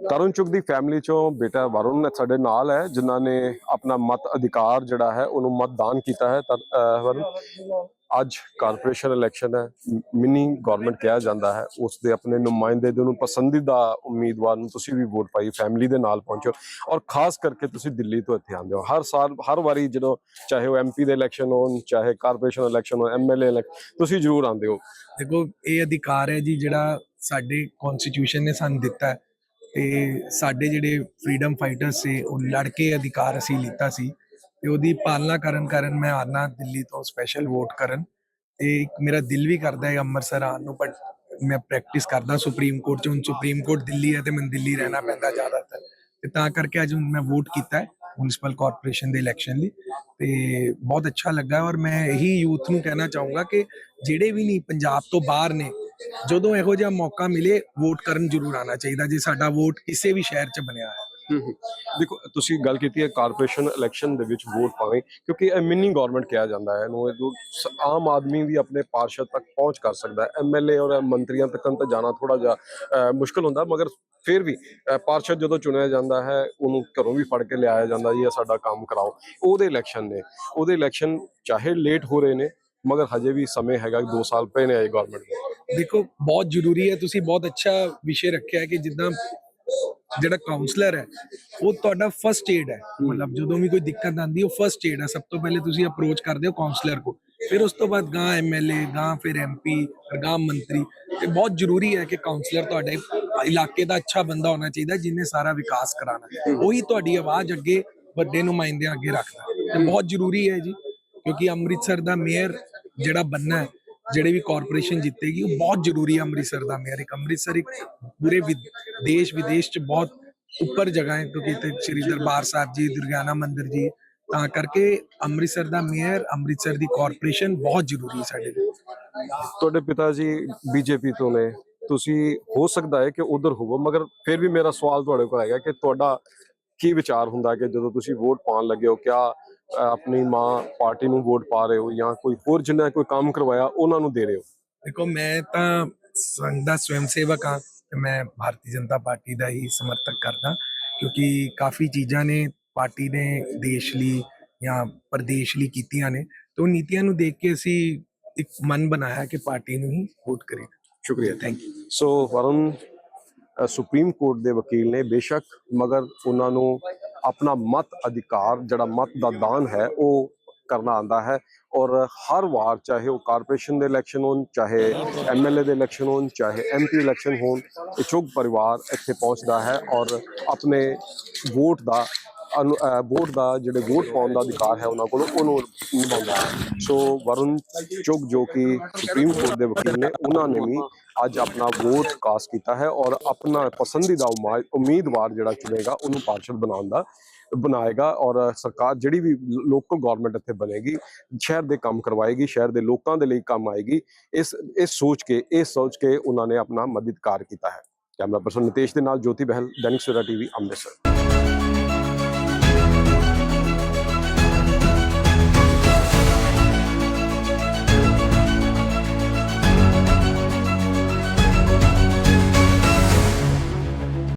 ਤਰੁਣ ਚੁਗ ਦੀ family ਚੋਂ ਬੇਟਾ ਵਰੁਣ ਸਾਡੇ ਨਾਲ ਹੈ, ਜਿਨ੍ਹਾਂ ਨੇ ਆਪਣਾ ਮਤ ਅਧਿਕਾਰ ਜਿਹੜਾ ਹੈ, ਉਹਨੂੰ ਮਤਦਾਨ ਕੀਤਾ ਹੈ। ਵਰੁਣ, ਅੱਜ ਕਾਰਪੋਰੇਸ਼ਨ ਇਲੈਕਸ਼ਨ ਹੈ। ਮਿਨੀ ਗਵਰਨਮੈਂਟ ਕਿਹਾ ਜਾਂਦਾ ਹੈ, ਉਸ ਦੇ ਆਪਣੇ ਨੁਮਾਇੰਦੇ ਦੇ ਨੂੰ ਪਸੰਦੀਦਾ ਉਮੀਦਵਾਰ ਨੂੰ ਤੁਸੀਂ ਵੀ ਵੋਟ ਪਾਈ ਫੈਮਿਲੀ ਦੇ ਨਾਲ ਪਹੁੰਚੋ। ਔਰ ਖਾਸ ਕਰਕੇ ਤੁਸੀਂ ਦਿੱਲੀ ਤੋਂ ਇੱਥੇ ਆਉਂਦੇ ਹੋ। ਹਰ ਸਾਲ, ਹਰ ਵਾਰੀ ਜਦੋਂ ਚਾਹੇ ਉਹ ਐਮਪੀ ਦੇ ਇਲੈਕਸ਼ਨ ਹੋਣ, ਚਾਹੇ ਕਾਰਪੋਰੇਸ਼ਨ ਇਲੈਕਸ਼ਨ ਹੋਣ ਐਮਐਲਏ ਤੁਸੀਂ ਜ਼ਰੂਰ ਆਉਂਦੇ ਹੋ। ਦੇਖੋ, ਇਹ ਅਧਿਕਾਰ ਹੈ ਜੀ ਜਿਹੜਾ ਸਾਡੇ ਕਨਸਟੀਟਿਊਸ਼ਨ ਨੇ ਸਾਨੂੰ ਦਿੱਤਾ ਹੈ। ਤੇ ਸਾਡੇ ਜਿਹੜੇ ਫਰੀडम ਫਾਈਟਰ ਸੀ, ਉਹ ਲੜ ਕੇ ਅਧਿਕਾਰ ਅਸੀਂ ਲਿੱਤਾ ਸੀ ਤੇ ਉਹਦੀ ਪਾਲਣਾ ਕਰਨ ਕਾਰਨ ਮੈਂ ਆਨਾ ਦਿੱਲੀ ਤੋਂ ਸਪੈਸ਼ਲ ਵੋਟ ਕਰਨ ਤੇ ਮੇਰਾ ਦਿਲ ਵੀ ਕਰਦਾ ਹੈ ਅੰਮ੍ਰਿਤਸਰ ਆਉਣ ਨੂੰ ਬਟ ਮੈਂ ਪ੍ਰੈਕਟਿਸ ਕਰਦਾ ਸੁਪਰੀਮ ਕੋਰਟ ਚ, ਹੁਣ ਸੁਪਰੀਮ ਕੋਰਟ ਦਿੱਲੀ ਹੈ ਤੇ ਮੈਨੂੰ ਦਿੱਲੀ ਰਹਿਣਾ ਪੈਂਦਾ ਜ਼ਿਆਦਾਤਰ ਤੇ ਤਾਂ ਕਰਕੇ ਅੱਜ ਮੈਂ ਵੋਟ ਕੀਤਾ ਹੈ ਮਿਊਨਿਸਪਲ ਕਾਰਪੋਰੇਸ਼ਨ ਦੇ ਇਲੈਕਸ਼ਨ ਲਈ ਤੇ ਬਹੁਤ ਅੱਛਾ ਲੱਗਾ ਔਰ ਮੈਂ ਇਹੀ ਯੂਥ ਨੂੰ ਕਹਿਣਾ ਚਾਹੂੰਗਾ ਕਿ ਜਿਹੜੇ ਵੀ ਨਹੀਂ ਪੰਜਾਬ ਤੋਂ ਬਾਹਰ ਨੇ ਜਦੋਂ ਇਹੋ ਜਿਹਾ ਮੌਕਾ ਮਿਲੇ ਵੋਟ ਕਰਨ ਜ਼ਰੂਰ ਆਣਾ ਚਾਹੀਦਾ ਜੇ ਸਾਡਾ ਵੋਟ ਕਿਸੇ ਵੀ ਸ਼ਹਿਰ 'ਚ ਬਣਿਆ ਹੈ। ਦੇਖੋ ਤੁਸੀਂ ਗੱਲ ਕੀਤੀ ਹੈ ਕਾਰਪੋਰੇਸ਼ਨ ਇਲੈਕਸ਼ਨ ਦੇ ਵਿੱਚ ਵੋਟ ਪਾਵੇਂ ਕਿਉਂਕਿ ਇਹ ਮਿਨੀ ਗਵਰਨਮੈਂਟ ਕਿਹਾ ਜਾਂਦਾ ਹੈ ਇਹਨੂੰ ਜੋ ਆਮ ਆਦਮੀ ਵੀ ਆਪਣੇ ਪਾਰਸ਼ਦ ਤੱਕ ਪਹੁੰਚ ਕਰ ਸਕਦਾ ਹੈ। ਐਮਐਲਏ ਔਰ ਮੰਤਰੀਆਂ ਤੱਕ ਤਾਂ ਜਾਣਾ ਥੋੜਾ ਜਿਹਾ ਅਹ, ਮੁਸ਼ਕਲ ਹੁੰਦਾ ਮਗਰ ਫਿਰ ਵੀ ਪਾਰਸ਼ਦ ਜਦੋਂ ਚੁਣਿਆ ਜਾਂਦਾ ਹੈ ਉਹਨੂੰ ਘਰੋਂ ਵੀ ਫੜ ਕੇ ਲਿਆਇਆ ਜਾਂਦਾ ਜੀ ਇਹ ਸਾਡਾ ਕੰਮ ਕਰਾਓ। ਉਹਦੇ ਇਲੈਕਸ਼ਨ ਨੇ ਉਹਦੇ ਇਲੈਕਸ਼ਨ ਚਾਹੇ ਲੇਟ ਹੋ ਰਹੇ ਨੇ ਮਗਰ ਹਜੇ ਵੀ ਸਮੇਂ ਹੈਗਾ 2 ਸਾਲ ਪਏ ਨੇ ਇਹ ਗਵਰਨਮੈਂਟ ਦੇ। ਦੇਖੋ, ਬਹੁਤ ਜ਼ਰੂਰੀ ਹੈ, ਤੁਸੀਂ ਬਹੁਤ ਅੱਛਾ ਵਿਸ਼ੇ ਰੱਖਿਆ ਹੈ ਕਿ ਜਿੱਦਾਂ ਜਿਹੜਾ ਕਾਉਂਸਲਰ ਹੈ, ਉਹ ਤੁਹਾਡਾ ਫਰਸਟ ਏਡ ਹੈ। ਮਤਲਬ ਜਦੋਂ ਵੀ ਕੋਈ ਦਿੱਕਤ ਆਂਦੀ ਉਹ ਫਰਸਟ ਏਡ ਹੈ। ਸਭ ਤੋਂ ਪਹਿਲੇ ਤੁਸੀਂ ਅਪਰੋਚ ਕਰਦੇ ਹੋ ਕਾਉਂਸਲਰ ਕੋ ਫਿਰ ਉਸ ਤੋਂ ਬਾਅਦ ਗਾਂ ਐਮਐਲਏ ਗਾਂ ਫਿਰ ਐਮਪੀ ਗਾਂ ਮੰਤਰੀ। ਤੇ ਬਹੁਤ ਜ਼ਰੂਰੀ ਹੈ ਕਿ ਕਾਉਂਸਲਰ ਤੁਹਾਡੇ ਇਲਾਕੇ ਦਾ ਅੱਛਾ ਬੰਦਾ ਹੋਣਾ ਚਾਹੀਦਾ, ਜਿਹਨੇ ਸਾਰਾ ਵਿਕਾਸ ਕਰਾਣਾ ਉਹੀ ਤੁਹਾਡੀ ਆਵਾਜ਼ ਅੱਗੇ ਵੱਡੇ ਨੁਮਾਇੰਦਿਆਂ ਅੱਗੇ ਰੱਖਦਾ। ਤੇ ਬਹੁਤ ਜ਼ਰੂਰੀ ਹੈ ਜੀ, ਕਿਉਂਕਿ ਅੰਮ੍ਰਿਤਸਰ ਦਾ ਮੇਅਰ ਜਿਹੜਾ ਬੰਨਾ ਹੈ ਜਿਹੜੇ ਵੀ ਕਾਰਪੋਰੇਸ਼ਨ ਜਿੱਤੇਗੀ, ਉਹ ਬਹੁਤ ਜ਼ਰੂਰੀ ਹੈ ਅੰਮ੍ਰਿਤਸਰ ਦਾ ਮੇਅਰ ਇੱਕ। ਅੰਮ੍ਰਿਤਸਰ ਇੱਕ ਪੂਰੇ ਦੇਸ਼ ਵਿਦੇਸ਼ ਚ ਬਹੁਤ ਉੱਪਰ ਜਗ੍ਹਾ ਹੈ, ਕਿਉਂਕਿ ਇੱਥੇ ਸ੍ਰੀ ਦਰਬਾਰ ਸਾਹਿਬ ਜੀ, ਦੁਰਗਿਆਨਾ ਮੰਦਿਰ ਜੀ, ਤਾਂ ਕਰਕੇ ਅੰਮ੍ਰਿਤਸਰ ਦਾ ਮੇਅਰ, ਅੰਮ੍ਰਿਤਸਰ ਦੀ ਕਾਰਪੋਰੇਸ਼ਨ ਬਹੁਤ ਜ਼ਰੂਰੀ ਹੈ ਸਾਡੇ ਲਈ। ਤੁਹਾਡੇ ਪਿਤਾ ਜੀ ਬੀਜੇਪੀ ਤੋਂ ਨੇ। ਤੁਸੀਂ, ਹੋ ਸਕਦਾ ਹੈ ਕਿ ਉਧਰ ਹੋਵੋ, ਮਗਰ ਫਿਰ ਵੀ ਮੇਰਾ ਸਵਾਲ ਤੁਹਾਡੇ ਕੋਲ ਹੈਗਾ ਕਿ ਤੁਹਾਡਾ ਕੀ ਵਿਚਾਰ ਹੁੰਦਾ ਕਿ ਜਦੋਂ ਤੁਸੀਂ ਵੋਟ ਪਾਉਣ ਲੱਗੇ ਹੋ, ਕਿਆ ਆਪਣੀ ਮਾਂ ਪਾਰਟੀ ਨੂੰ ਵੋਟ ਪਾ ਰਹੇ ਹੋ ਜਾਂ ਕੋਈ ਹੋਰ ਜਿੰਨਾ ਕੋਈ ਕੰਮ ਕਰਵਾਇਆ ਉਹਨਾਂ ਨੂੰ ਦੇ ਰਹੇ ਹੋ? ਦੇਖੋ ਮੈਂ ਤਾਂ ਸੰਘ ਦਾ ਸਵੈਮ ਸੇਵਕ ਹਾਂ ਤੇ ਮੈਂ ਭਾਰਤੀ ਜਨਤਾ ਪਾਰਟੀ ਦਾ ਹੀ ਸਮਰਥਕ ਕਰਦਾ ਕਿਉਂਕਿ ਕਾਫੀ ਚੀਜ਼ਾਂ ਨੇ ਪਾਰਟੀ ਨੇ ਦੇਸ਼ ਲਈ ਜਾਂ ਪ੍ਰਦੇਸ਼ ਲਈ ਕੀਤੀਆਂ ਨੇ ਤੇ ਉਹ ਨੀਤੀਆਂ ਨੂੰ ਦੇਖ ਕੇ ਅਸੀਂ ਇੱਕ ਮਨ ਬਣਾਇਆ ਕਿ ਪਾਰਟੀ ਨੂੰ ਹੀ ਵੋਟ ਕਰੇ ਸ਼ੁਕਰੀਆ thank you so Varun supreme court ਦੇ ਵਕੀਲ ਨੇ ਬੇਸ਼ੱਕ ਮਗਰ ਉਹਨਾਂ ਨੂੰ ਆਪਣਾ ਮਤ ਅਧਿਕਾਰ, ਜਿਹੜਾ ਮਤ ਦਾ ਦਾਨ ਹੈ, ਉਹ ਕਰਨਾ ਆਂਦਾ ਹੈ। ਔਰ ਹਰ ਵਾਰ ਚਾਹੇ ਉਹ ਕਾਰਪੋਰੇਸ਼ਨ ਦੇ ਇਲੈਕਸ਼ਨ ਹੋਣ, ਚਾਹੇ ਐਮਐਲਏ ਦੇ ਇਲੈਕਸ਼ਨ ਹੋਣ, ਚਾਹੇ ਐਮਪੀ ਇਲੈਕਸ਼ਨ ਹੋਣ, ਇਹ ਪਰਿਵਾਰ ਇੱਥੇ ਪਹੁੰਚਦਾ ਹੈ ਔਰ ਆਪਣੇ ਵੋਟ ਦਾ ਵੋਟ ਦਾ ਜਿਹੜੇ ਵੋਟ ਪਾਉਣ ਦਾ ਅਧਿਕਾਰ ਹੈ ਉਹਨਾਂ ਕੋਲ, ਉਹਨੂੰ ਨਿਭਾਉਂਦਾ ਹੈ। ਸੋ ਵਰੁਣ ਚੁਗ ਜੋ ਕਿ ਸੁਪਰੀਮ ਕੋਰਟ ਦੇ ਵਕੀਲ ਨੇ, ਉਹਨਾਂ ਨੇ ਵੀ ਅੱਜ ਆਪਣਾ ਵੋਟ ਕਾਸਟ ਕੀਤਾ ਹੈ ਔਰ ਆਪਣਾ ਪਸੰਦੀਦਾ ਉਮਾ- ਉਮੀਦਵਾਰ ਜਿਹੜਾ ਚੁਣੇਗਾ, ਉਹਨੂੰ ਪਾਰਸ਼ਦ ਬਣਾਉਣ ਦਾ ਬਣਾਏਗਾ ਔਰ ਸਰਕਾਰ ਜਿਹੜੀ ਵੀ ਲੋਕਲ ਗਵਰਨਮੈਂਟ ਇੱਥੇ ਬਣੇਗੀ, ਸ਼ਹਿਰ ਦੇ ਕੰਮ ਕਰਵਾਏਗੀ, ਸ਼ਹਿਰ ਦੇ ਲੋਕਾਂ ਦੇ ਲਈ ਕੰਮ ਆਏਗੀ, ਇਸ ਇਸ ਸੋਚ ਕੇ, ਇਹ ਸੋਚ ਕੇ ਉਹਨਾਂ ਨੇ ਆਪਣਾ ਮਦਦਕਾਰ ਕੀਤਾ ਹੈ। ਕੈਮਰਾ ਪਰਸਨ ਨਿਤੇਸ਼ ਦੇ ਨਾਲ ਜੋਤੀ ਬਹਿਲ, ਦੈਨਿਕ ਸਵੇਰਾ ਟੀਵੀ, ਅੰਮ੍ਰਿਤਸਰ।